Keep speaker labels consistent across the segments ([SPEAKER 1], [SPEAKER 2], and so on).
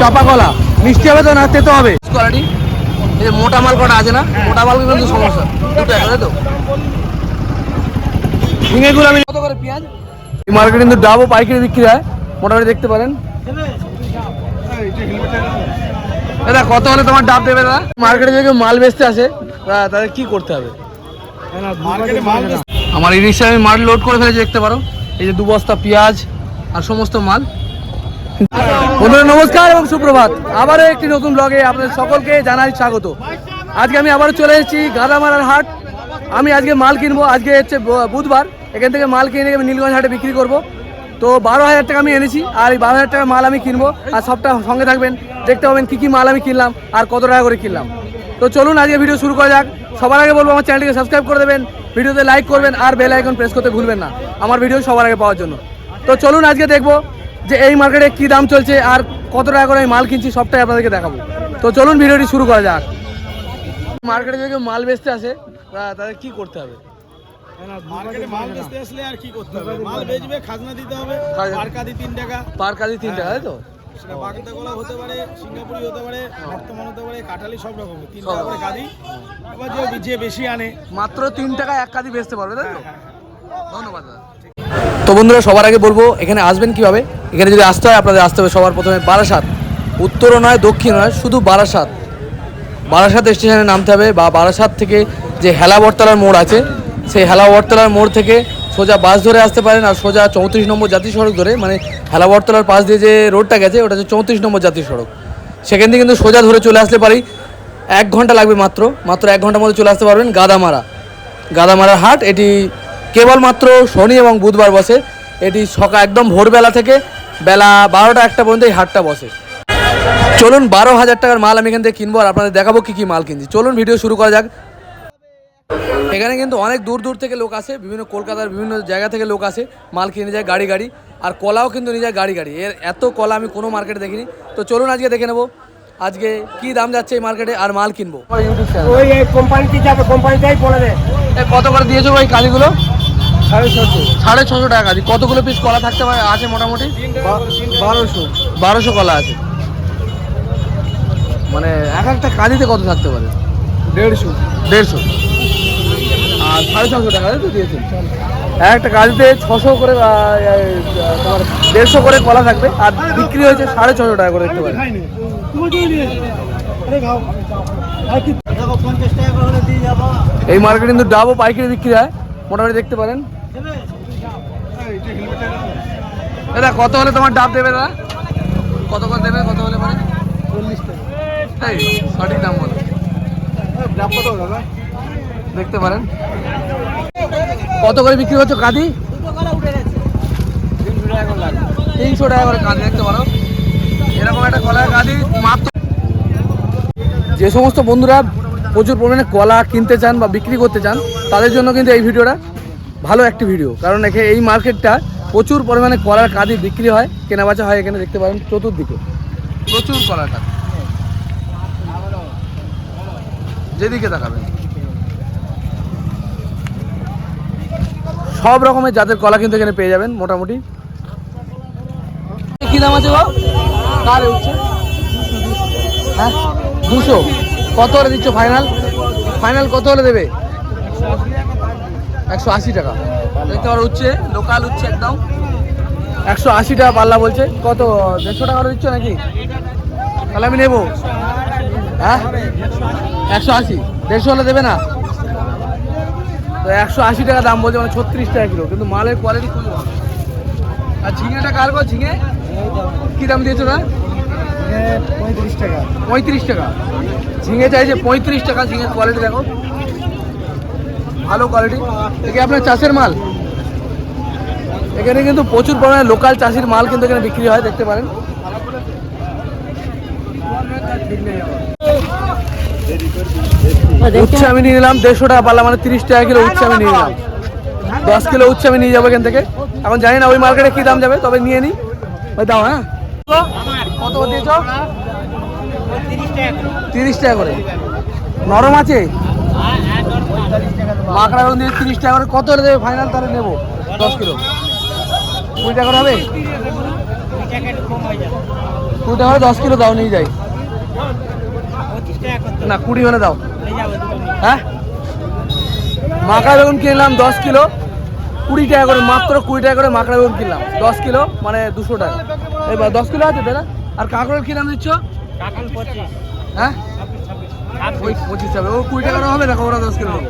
[SPEAKER 1] চাপা কলা
[SPEAKER 2] মিষ্টি হবে তো না তেতো হবে? কোয়ালিটি এই যে মোটা মাল কটা আছে না? মোটা মাল কিন্তু সমস্যা। দুটো তো? ঝিঙেগুলো আমি কত করে পেঁয়াজ? এই মার্কেটে কিন্তু ডাবও পাইকারি বিক্রি হয়। মোটামুটি দেখতে পারেন। দাদা কত হলে তোমার ডাব দেবে দাদা? মার্কেটে যদি মাল বেচতে আসে তাদের কি করতে হবে। আমার এই রিক্সায় আমি মাল লোড করে ফেলেছি দেখতে পারো। এই যে দু বস্তা পেঁয়াজ আর সমস্ত মাল। বন্ধুরা, নমস্কার এবং সুপ্রভাত। আবারও একটি নতুন ব্লগে আপনাদের সকলকে জানাই স্বাগত। আজকে আমি আবারও চলে এসেছি গাদামারার হাট। আমি আজকে মাল কিনবো, আজকে হচ্ছে বুধবার। এখান থেকে মাল কিনে আমি নীলগঞ্জ হাটে বিক্রি করব। তো বারো হাজার টাকা আমি এনেছি, আর এই বারো হাজার টাকার মাল আমি কিনবো। আর সবটা সঙ্গে থাকবেন, দেখতে পাবেন কী কী মাল আমি কিনলাম, আর কত টাকা করে কিনলাম। তো চলুন, আজকে ভিডিও শুরু করা যাক। সবার আগে বলব, আমার চ্যানেলটিকে সাবস্ক্রাইব করে দেবেন ভিডিওতে লাইক করবেন, আর বেল আইকন প্রেস করতে ভুলবেন না। আমার ভিডিও সবার আগে পাওয়ার জন্য। তো চলুন, আজকে দেখব যে এই মার্কেটে কী দাম চলছে আর কত টাকা করে আমি মাল কিনছি সবটাই আপনাদেরকে দেখাবো। তো চলুন ভিডিওটি শুরু করা যাক। মার্কেটে যদি মাল বেচতে আসে তাদের কি করতে হবে?
[SPEAKER 1] মার্কেটে মাল বেচতে আসলে আর কি করতে হবে? মাল বেচবে খাজনা দিতে হবে পার কাদি তিন টাকা।
[SPEAKER 2] পার তিন টাকা তাই তো?
[SPEAKER 1] সেটা বাগদা কলা হতে পারে সিঙ্গাপুরি হতে পারে বর্তমান হতে পারে কাঠালি সব রকম তিন টাকা করে কাদি এবার যে যে বেশি আনে।
[SPEAKER 2] মাত্র তিন টাকা এক কাদি বেচতে পারবে তাই তো? ধন্যবাদ দাদা। তো বন্ধুরা, সবার আগে বলব, এখানে আসবেন কীভাবে? এখানে যদি আসতে হয়, আপনাদের আসতে হবে সবার প্রথমে বারাসাত। উত্তরও নয় দক্ষিণ নয়, শুধু বারাসাত। বারাসাত স্টেশনে নামতে হবে বা বারাসাত থেকে যে হেলা বটতলার মোড় আছে, সেই হেলা বটতলার মোড় থেকে সোজা বাস ধরে আসতে পারেন আর সোজা চৌত্রিশ নম্বর জাতীয় সড়ক ধরে মানে হেলা বটতলার পাশ দিয়ে যে রোডটা গেছে, ওটা হচ্ছে চৌত্রিশ নম্বর জাতীয় সড়ক। সেখান থেকে কিন্তু সোজা ধরে চলে আসতে পারি। এক ঘণ্টা লাগবে মাত্র মাত্র এক ঘণ্টার মধ্যে চলে আসতে পারবেন গাদামারা। গাদামারার হাট, এটি কেবলমাত্র শনি এবং বুধবার বসে। এটি সকাল একদম ভোরবেলা থেকে বেলা বারোটা একটা পর্যন্ত এই হাটটা বসে। চলুন বারো হাজার টাকার মাল আমি এখান থেকে কিনবো আর আপনাদের দেখাবো কী কী মাল কিনছি। চলুন ভিডিও শুরু করা যাক। এখানে কিন্তু অনেক দূর দূর থেকে লোক আসে বিভিন্ন কলকাতার বিভিন্ন জায়গা থেকে লোক আসে মাল কিনে যায় গাড়ি গাড়ি। আর কলাও কিন্তু নিয়ে যায় গাড়ি গাড়ি। এর এত কলা আমি কোনো মার্কেটে দেখিনি। তো চলুন আজকে দেখে নেব আজকে কি দাম যাচ্ছে এই মার্কেটে আর মাল কিনবো। কত করে দিয়েছ ওই কালিগুলো?
[SPEAKER 3] সাড়ে ছশো।
[SPEAKER 2] টাকা। কালি কতগুলো পিস কলা থাকতে পারে? আছে মোটামুটি?
[SPEAKER 3] বারোশো।
[SPEAKER 2] বারোশো কলা আছে। মানে এক একটা কালিতে কত থাকতে পারে?
[SPEAKER 3] দেড়শো।
[SPEAKER 2] দেড়শো। আর সাড়ে ছশো টাকা তো দিয়েছেন। এক একটা কালিতে ছশো করে তোমার দেড়শো করে কলা থাকবে। আর বিক্রি হয়েছে সাড়ে ছশো টাকা করে দেখতে পারেন। এই মার্কেটে কিন্তু ডাবও পাইকারি বিক্রি হয়। মোটামুটি দেখতে পারেন। দাদা কত হলে তোমার ডাব দেবে দাদা? কত করে দেবে কত হলে মানে
[SPEAKER 3] চল্লিশ টাকা।
[SPEAKER 2] সঠিক দাম বলো।
[SPEAKER 3] ডাব কত দাদা?
[SPEAKER 2] দেখতে পারেন। কত করে বিক্রি হচ্ছে কাঁদি? তিনশো টাকা করে কাঁদি দেখতে পারো। এরকম একটা কলার কাঁদি মাত্র যে সমস্ত বন্ধুরা প্রচুর পরিমাণে কলা কিনতে চান বা বিক্রি করতে চান তাদের জন্য কিন্তু এই ভিডিওটা ভালো একটি ভিডিও কারণ এখানে এই মার্কেটটা প্রচুর পরিমাণে কলার কাঁদি বিক্রি হয় কেনাবেচা হয় এখানে দেখতে পারেন চতুর্দিকে। প্রচুর কলার কাঁদি। যেদিকে তাকাবেন। সব রকমের জাতের কলা কিন্তু এখানে পেয়ে যাবেন মোটামুটি। কি দাম আছে বাবু? কার উঠছে হ্যাঁ দুশো। কত হলে দিচ্ছ ফাইনাল ফাইনাল কত হলে দেবে? একশো আশি টাকা। দেখতে পারো উঠছে লোকাল উঠছে একদম। একশো আশি টাকা পাল্লা বলছে। কত দেড়শো টাকা করে দিচ্ছ নাকি? তাহলে আমি নেব। হ্যাঁ? একশো আশি। দেড়শো হলে দেবে না? তো একশো আশি টাকা দাম বলছে মানে ছত্রিশ টাকা কিলো। কিন্তু মালের কোয়ালিটি খুবই ভালো। আর ঝিঙেটা কার গো? ঝিঙে? কি দাম দিয়েছ না
[SPEAKER 3] পঁয়ত্রিশ টাকা।
[SPEAKER 2] পঁয়ত্রিশ টাকা। ঝিঙে চাইছে পঁয়ত্রিশ টাকা ঝিঙের কোয়ালিটি দেখো। ভালো কোয়ালিটি একে আপনার চাষের মাল? এখানে কিন্তু প্রচুর পরিমাণে লোকাল চাষির মাল কিন্তু এখানে বিক্রি হয় দেখতে পারেন। উচ্ছে আমি নিয়ে নিলাম দেড়শো টাকা পারলাম মানে তিরিশ টাকা কিলো উচ্ছে আমি নিয়ে নিলাম। দশ কিলো উচ্ছে আমি নিয়ে যাব এখান থেকে। এখন জানি না ওই মার্কেটে কি দাম যাবে তবে নিয়ে নিই। ওই দাম হ্যাঁ? কত দিয়েছ? তিরিশ টাকা করে। নরম আছে? মাকড়া রঙ দিয়ে তিরিশ টাকা করে কত করে দেবে ফাইনাল তাহলে নেব? দশ কিলো। কুড়ি টাকা করে হবে? কুড়ি টাকা হলে দশ কিলো দাও নিয়ে যাই। না কুড়ি হলে দাও। হ্যাঁ? মাকড়া বেগুন কিনলাম দশ কিলো। কুড়ি টাকা করে মাত্র কুড়ি টাকা করে মাকড়া বেগুন কিনলাম। দশ কিলো মানে দুশো টাকা। এবার দশ কিলো আছে দাদা আর কাঁকড়ের কিলাম দিচ্ছ? হ্যাঁ? ওই পঁচিশ হবে ও কুড়ি টাকা হবে দেখো ওরা দশ কিলো হবে।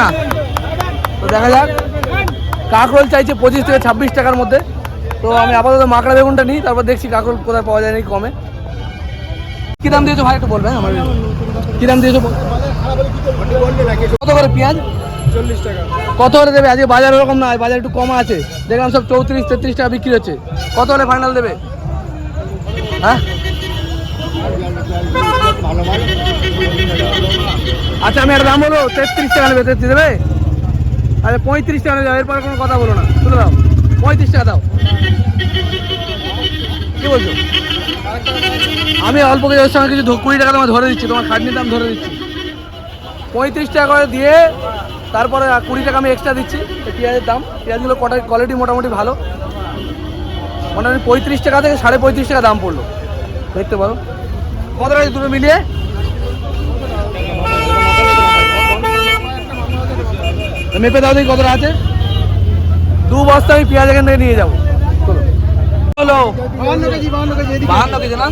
[SPEAKER 2] না? তো দেখা যাক। কাঁকরোল চাইছে পঁচিশ থেকে ছাব্বিশ টাকার মধ্যে। তো আমি আপাতত মাকড়া বেগুনটা নিই তারপর দেখছি কাঁকরোল কোথায় পাওয়া যায় নাকি কমে। কী দাম দিয়েছ ভাই একটু বলবেন আমার কী দাম দিয়েছ? কত করে পেঁয়াজ?
[SPEAKER 3] চল্লিশ টাকা।
[SPEAKER 2] কত হলে দেবে? আজকে বাজার ওরকম না বাজার একটু কম আছে। দেখলাম সব চৌত্রিশ তেত্রিশ টাকা বিক্রি হচ্ছে। কত হলে ফাইনাল দেবে? হ্যাঁ? আচ্ছা আমি একটা দাম বলো তেত্রিশ টাকা নেবে, তেত্রিশ দেবে? আচ্ছা পঁয়ত্রিশ টাকা নেবে, এরপর কোনো কথা বলো না। শুনে দাও। পঁয়ত্রিশ টাকা দাও। কি বলছো? আমি অল্প কিছু সঙ্গে কিছু কুড়ি টাকা তোমার ধরে দিচ্ছি, তোমার খাটনির দাম ধরে দিচ্ছি। পঁয়ত্রিশ টাকা করে দিয়ে, তারপরে কুড়ি টাকা আমি এক্সট্রা দিচ্ছি পেঁয়াজের দাম। পেঁয়াজগুলো কটা কোয়ালিটি মোটামুটি ভালো। মোটামুটি পঁয়ত্রিশ টাকা থেকে সাড়ে পঁয়ত্রিশ টাকা দাম পড়ল। দেখতে পারো। কত টাকা দুটো মিলিয়ে। মেপে দাও দেখি কতটা আছে। দু বস্তা আমি পেঁয়াজ এখান থেকে নিয়ে যাব। চলো।
[SPEAKER 3] বাহান্ন কেজি
[SPEAKER 2] না?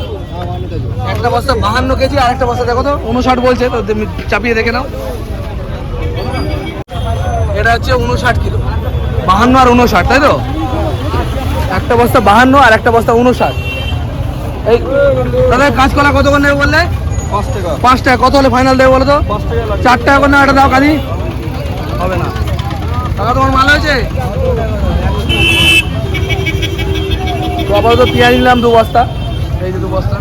[SPEAKER 2] একটা বস্তা বাহান্ন কেজি আর একটা বস্তা দেখো তো। উনষাট বলছে, তো চাপিয়ে দেখে নাও। এটা হচ্ছে উনষাট কিলো। বাহান্ন আর উনষাট, তাই তো? একটা বস্তা বাহান্ন আর একটা বস্তা উনষাট। এই দাদা কাঁচকলা কত করে নেবে বললে?
[SPEAKER 3] পাঁচ টাকা।
[SPEAKER 2] পাঁচ টাকা। কত হলে ফাইনাল দেবে বলো তো? চার টাকা করে না একটা দাও কাদি হবে না। টাকা তোমার মাল হয়েছে? তো আপাতত পেঁয়াজ নিলাম দু বস্তা। এই যে দু বস্তা।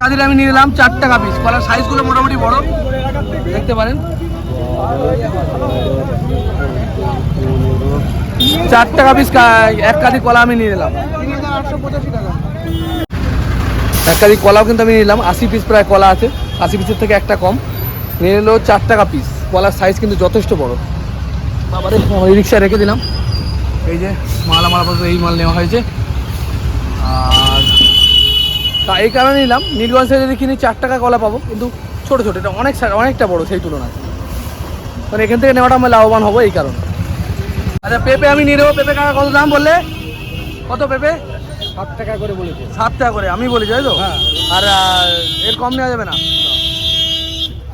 [SPEAKER 2] কাদির আমি নিয়ে নিলাম চার টাকা পিস কলার সাইজগুলো মোটামুটি বড়। দেখতে পারেন। চার টাকা পিস এক কাদি কলা আমি নিয়ে নিলাম।
[SPEAKER 3] তিন হাজার আটশো পঁচাশি টাকা।
[SPEAKER 2] এক কাদি কলাও কিন্তু আমি নিলাম। আশি পিস প্রায় কলা আছে। আশি পিসের থেকে একটা কম। নিয়ে নিলো চার টাকা পিস কলার সাইজ কিন্তু যথেষ্ট বড়। বাবারে আমার রিক্সা রেখে দিলাম। এই যে মাল আমার আপাতত এই মাল নেওয়া হয়েছে। আর তা এই কারণে নিলাম। নীলগঞ্জ থেকে যদি কিনি চার টাকা কলা পাবো। কিন্তু ছোটো ছোটো। এটা অনেক অনেকটা বড় সেই তুলনায়। মানে এখান থেকে নেওয়াটা আমি লাভবান হব এই কারণে। আচ্ছা পেঁপে আমি নিয়ে নেব। পেঁপে কত দাম বললে? কত পেঁপে?
[SPEAKER 3] সাত টাকা করে বলেছে
[SPEAKER 2] সাত টাকা করে আমি বলি যাই তো?
[SPEAKER 3] হ্যাঁ।
[SPEAKER 2] আর এর কম নেওয়া যাবে না।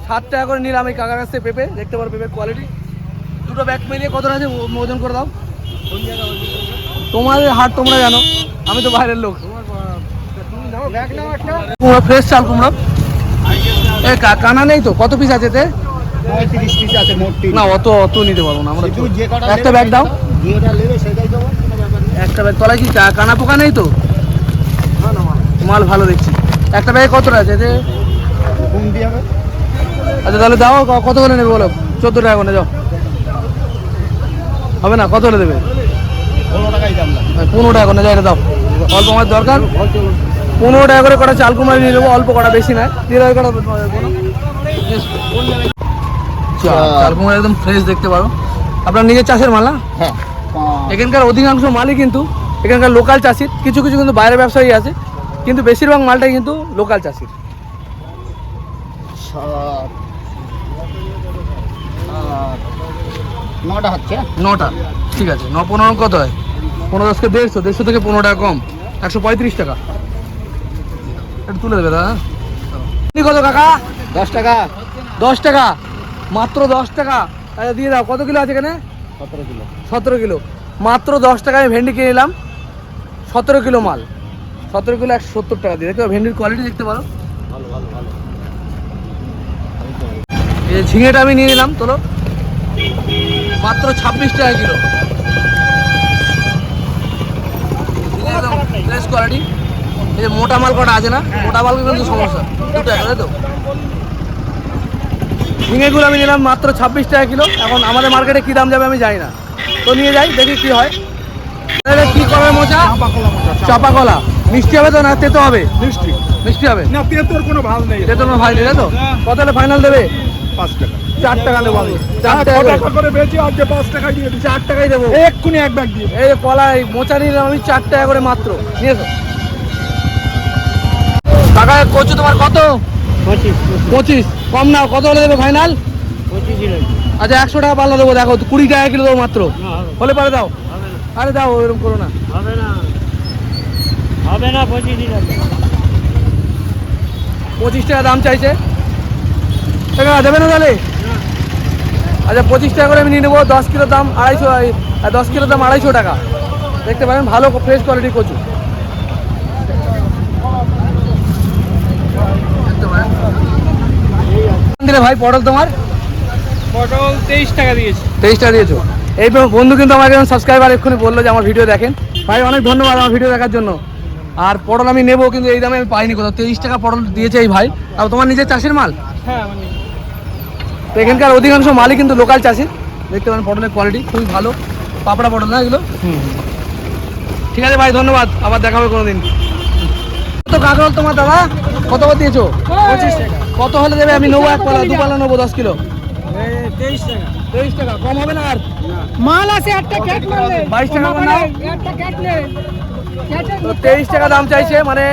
[SPEAKER 2] সাত টাকা করে নিলাম এই কাকার কাছ থেকে পেঁপে দেখতে পারো পেঁপের কোয়ালিটি দুটো ব্যাগ মিলিয়ে কত আছে? ও- ওজন করে দাও। তোমাদের হাট তোমরা জানো আমি তো বাইরের লোক।
[SPEAKER 3] তুমি দাও ব্যাগ নাও
[SPEAKER 2] কুমড়ো ফ্রেশ চাল কুমড়ো। এ কানা নেই তো? কত পিস আছে এতে?
[SPEAKER 3] পঁয়ত্রিশ পিস আছে মোট তিন।
[SPEAKER 2] না অত অত নিতে পারব না আমরা একটা ব্যাগ দাও।
[SPEAKER 3] যেটা নেবে সেটাই দেবো।
[SPEAKER 2] একটা ব্যাগ তলায় কি কানা পোকা নেই তো?
[SPEAKER 3] না না মাল
[SPEAKER 2] ভালো দেখছি। একটা ব্যাগে কতটা আছে? আচ্ছা তাহলে দাও কত করে নেবে বলো? চোদ্দ টাকা করে যাও। হবে না? কত করে দেবে? হ্যাঁ, পনেরো টাকা করে এটা দাও। অল্প আমার দরকার? পনেরো টাকা করে কটা চাল কুমারি নিয়ে নেব অল্প কটা বেশি নয়। দিয়ে কটা চাল কুমার একদম ফ্রেশ দেখতে পারো। আপনার নিজের চাষের মাল না?
[SPEAKER 3] হ্যাঁ।
[SPEAKER 2] এখানকার অধিকাংশ মালই কিন্তু এখানকার লোকাল চাষির। কিছু কিছু কিন্তু বাইরের ব্যবসায়ী আছে কিন্তু বেশিরভাগ মালটাই কিন্তু লোকাল চাষির।
[SPEAKER 3] নটা হচ্ছে?
[SPEAKER 2] নটা ঠিক আছে। ন পনেরো কত হয়? পনেরো দশকে দেড়শো দেড়শো থেকে পনেরো টাকা কম। একশো পঁয়ত্রিশ টাকা। একটু তুলে দেবে দাদা আপনি কত কাকা?
[SPEAKER 3] দশ টাকা।
[SPEAKER 2] দশ টাকা? মাত্র দশ টাকা? আচ্ছা দিয়ে দাও কত কিলো আছে এখানে?
[SPEAKER 3] সতেরো কিলো।
[SPEAKER 2] সতেরো কিলো। মাত্র দশ টাকায় ভেন্ডি কিনে নিলাম। সতেরো কিলো মাল। সতেরো কিলো একশো সত্তর টাকা দিয়ে। দেখতে ভেন্ডির কোয়ালিটি দেখতে পারো। ঝিঙেটা আমি নিয়ে নিলাম, তোলো। মাত্র ছাব্বিশ টাকা কিলো। ফ্রেশ কোয়ালিটি এই যে মোটা মাল কটা আছে না? মোটা মাল কিন্তু সমস্যা। দুটো তো? ঝিঙেগুলো আমি নিলাম মাত্র ছাব্বিশ টাকা কিলো। এখন আমাদের মার্কেটে কী দাম যাবে আমি জানি না। তো নিয়ে যাই দেখি কি হয়। কি করবে মোচা চাপা কলা মিষ্টি হবে তো না তেতো হবে?
[SPEAKER 3] মিষ্টি।
[SPEAKER 2] মিষ্টি হবে?
[SPEAKER 3] না তেতোর কোনো ভাব নেই।
[SPEAKER 2] তেতো কোনো ভাই নেই তাই তো? কত হলে ফাইনাল দেবে?
[SPEAKER 1] পাঁচ টাকা।
[SPEAKER 2] চার টাকা দেবো আমি। চার টাকা করে।
[SPEAKER 1] টাকা করে বেচি আজকে পাঁচ টাকায় দিয়ে
[SPEAKER 2] চার টাকাই দেবো।
[SPEAKER 1] এক্ষুনি এক ব্যাগ দিয়ে
[SPEAKER 2] এই কলা মোচা নিলাম আমি চার টাকা করে মাত্র। নিয়ে এসো। টাকা কচু তোমার কত?
[SPEAKER 3] পঁচিশ
[SPEAKER 2] পঁচিস কম নাও কত হলে দেবে ফাইনাল
[SPEAKER 3] পঁচিশ
[SPEAKER 2] আচ্ছা একশো টাকা পাল্লা দেবো দেখো কুড়ি টাকা কিলো দেবো মাত্র। হলে পারে দাও। আরে দাও ওরকম করো না।
[SPEAKER 3] হবে না। হবে না পঁচিশ
[SPEAKER 2] পঁচিশ টাকা দাম চাইছে? দেবে না তাহলে? আচ্ছা পঁচিশ টাকা করে আমি নিয়ে নেব দশ কিলো দাম আড়াইশো দশ কিলো দাম আড়াইশো টাকা। দেখতে পারেন ভালো ফ্রেশ কোয়ালিটি কচু। ভাই পটল তোমার?
[SPEAKER 1] পটল তেইশ টাকা দিয়েছি।
[SPEAKER 2] তেইশ টাকা দিয়েছ। এই বন্ধু কিন্তু আমার একজন সাবস্ক্রাইবার এক্ষুনি বলল যে আমার ভিডিও দেখেন। ভাই অনেক ধন্যবাদ আমার ভিডিও দেখার জন্য। আর পটল আমি নেব কিন্তু এই দামে আমি পাইনি কোথাও। তেইশ টাকা পটল দিয়েছে এই ভাই। আর তোমার নিজের চাষের মাল?
[SPEAKER 1] হ্যাঁ
[SPEAKER 2] তো এখানকার অধিকাংশ মালই কিন্তু লোকাল চাষি। দেখতে পারেন পটলের কোয়ালিটি খুবই ভালো। পাপড়া পটল না এগুলো? ঠিক আছে ভাই ধন্যবাদ। আবার দেখা হবে কোনোদিন। কত কাঁকরোল তোমার দাদা? কত দিয়েছ?
[SPEAKER 1] পঁচিশ
[SPEAKER 2] কত হলে দেবে? আমি নেব এক পালা দু পালা নেব দশ কিলো।
[SPEAKER 1] তেইশ টাকা।
[SPEAKER 2] তেইশ টাকা কম হবে না আর?
[SPEAKER 4] মাল আছে একটা ক্যাট মারলে।
[SPEAKER 2] বাইশ টাকা নাও
[SPEAKER 4] একটা ক্যাট নে।
[SPEAKER 2] তো তেইশ টাকা দাম চাইছে মানে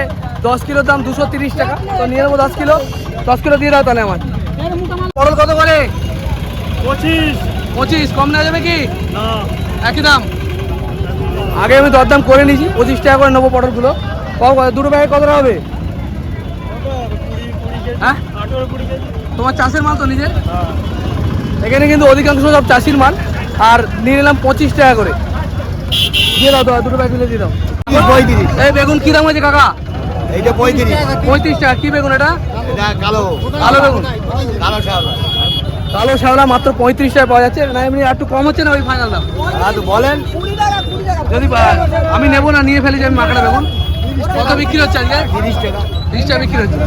[SPEAKER 2] দশ কিলোর দাম দুশো তিরিশ টাকা। তো নিয়ে নেব দশ কিলো। দশ কিলো দিয়ে দাও তাহলে আমার। পটল কত করে?
[SPEAKER 1] পঁচিশ।
[SPEAKER 2] পঁচিশ। কম নেওয়া যাবে কি? একই দাম? আগে আমি দরদাম করে নিয়েছি পঁচিশ টাকা করে নেব পটলগুলো? দুটো ব্যাগে কতটা হবে? হ্যাঁ? তোমার চাষের মাল তো নিজের? এখানে কিন্তু অধিকাংশ সব চাষির মাল আর নিয়ে নিলাম পঁচিশ টাকা করে। দিয়ে দাও দুটো ব্যাগ মিলে দিয়ে দাও।
[SPEAKER 3] পঁয়ত্রিশ।
[SPEAKER 2] এই বেগুন কি দাম হয়েছে কাকা?
[SPEAKER 3] এইটা পঁয়ত্রিশ।
[SPEAKER 2] পঁয়ত্রিশ টাকা কি বেগুন এটা?
[SPEAKER 3] কালো।
[SPEAKER 2] কালো বেগুন।
[SPEAKER 3] কালো শাওলা।
[SPEAKER 2] কালো শ্যাওলা মাত্র পঁয়ত্রিশ টাকা পাওয়া যাচ্ছে। না এমনি একটু কম হচ্ছে না ওই ফাইনাল দাম?
[SPEAKER 3] বলেন।
[SPEAKER 2] যদি আমি নেব না নিয়ে ফেলি যে আমি মাকড়া বেগুন। কত বিক্রি হচ্ছে আজকে?
[SPEAKER 3] তিরিশ টাকা।
[SPEAKER 2] তিরিশ টাকা বিক্রি হচ্ছে।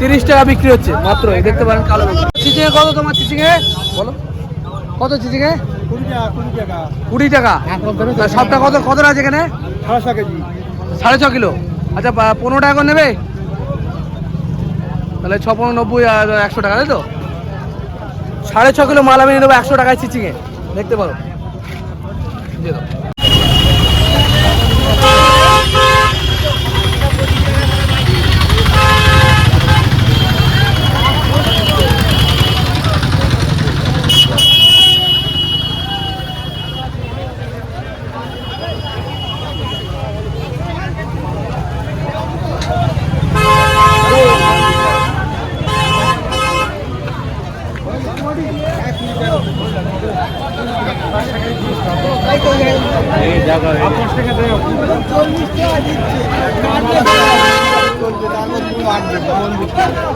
[SPEAKER 2] তিরিশ টাকা বিক্রি হচ্ছে। মাত্র এই দেখতে পারেন কালো চিচিঙে কত তোমার চিচিঙে বলো। কত চিচিঙে
[SPEAKER 1] কুড়ি টাকা কুড়ি টাকা।
[SPEAKER 2] কুড়ি টাকা? সবটা কত কত আছে এখানে? সাড়ে ছ কিলো। আচ্ছা পনেরো টাকা করে নেবে? তাহলে ছ পনেরো নব্বই আর একশো টাকা তাই তো? সাড়ে ছ কিলো মাল আমি নেব একশো টাকায় চিচিঙে দেখতে পারো দিয়ে দাও প্রচুর পরিমাণে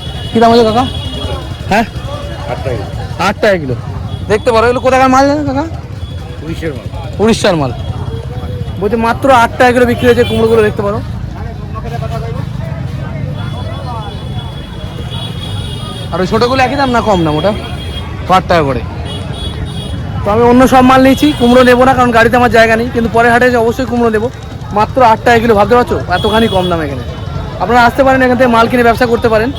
[SPEAKER 2] কি দাম হয়েছে কাকা? হ্যাঁ? আট টাকা কিলো। দেখতে পারো এগুলো কোথাকার মাল জানো কাকা?
[SPEAKER 3] পুলিশের মাল।
[SPEAKER 2] উড়িষ্যার মাল। বলছে মাত্র আট টাকা করে বিক্রি হয়েছে কুমড়োগুলো দেখতে পারো। আর ওই ছোটোগুলো একই দাম না কম দাম ওটা? আট টাকা করে। তো আমি অন্য সব মাল নিয়েছি কুমড়ো নেব না কারণ গাড়িতে আমার জায়গা নেই কিন্তু পরে হাটে এসে অবশ্যই কুমড়ো নেব। মাত্র আট টাকা কিলো ভাবতে পারছ? এতখানি কম দাম এখানে। আপনারা আসতে পারেন এখান থেকে মাল কিনে ব্যবসা করতে পারেন।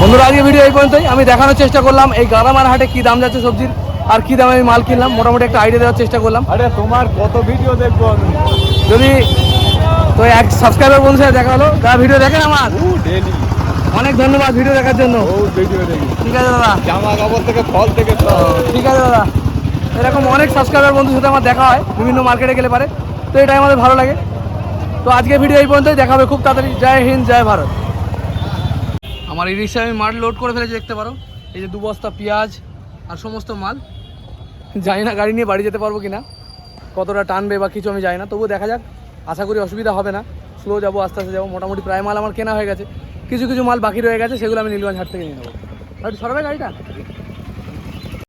[SPEAKER 2] বন্ধুরা আজকে ভিডিও এই পর্যন্তই। আমি দেখানোর চেষ্টা করলাম এই গারামার হাটে কি দাম যাচ্ছে সবজির আর কি দামে আমি মাল কিনলাম মোটামুটি একটা আইডিয়া দেওয়ার চেষ্টা করলাম।
[SPEAKER 1] আরে তোমার কত ভিডিও দেখব
[SPEAKER 2] যদি তো এক সাবস্ক্রাইবার বন্ধুর সাথে দেখা হলো যারা ভিডিও দেখেন আমার।
[SPEAKER 1] ডেলি
[SPEAKER 2] অনেক ধন্যবাদ ভিডিও দেখার জন্য। ঠিক আছে দাদা।
[SPEAKER 1] জামা কাপড় থেকে ফল থেকে
[SPEAKER 2] ঠিক আছে দাদা। এরকম অনেক সাবস্ক্রাইবার বন্ধুর সাথে আমার দেখা হয় বিভিন্ন মার্কেটে গেলে পারে। তো এটাই আমাদের ভালো লাগে। তো আজকে ভিডিও এই পর্যন্তই দেখা হবে খুব তাড়াতাড়ি। জয় হিন্দ জয় ভারত। আমার এই রিক্সা আমি মাল লোড করে ফেলেছি, দেখতে পারো। এই যে দু বস্তা পেঁয়াজ আর সমস্ত মাল। জানি না গাড়ি নিয়ে বাড়ি যেতে পারব কি না কতটা টানবে বা কিছু আমি যাই না, তবুও দেখা যাক। আশা করি অসুবিধা হবে না। স্লো যাব, আস্তে আস্তে যাব। মোটামুটি প্রায় মাল আমার কেনা হয়ে গেছে। কিছু কিছু মাল বাকি রয়ে গেছে, সেগুলো আমি নীলগঞ্জ হাট থেকে নিয়ে নেব। সরবে গাড়িটা?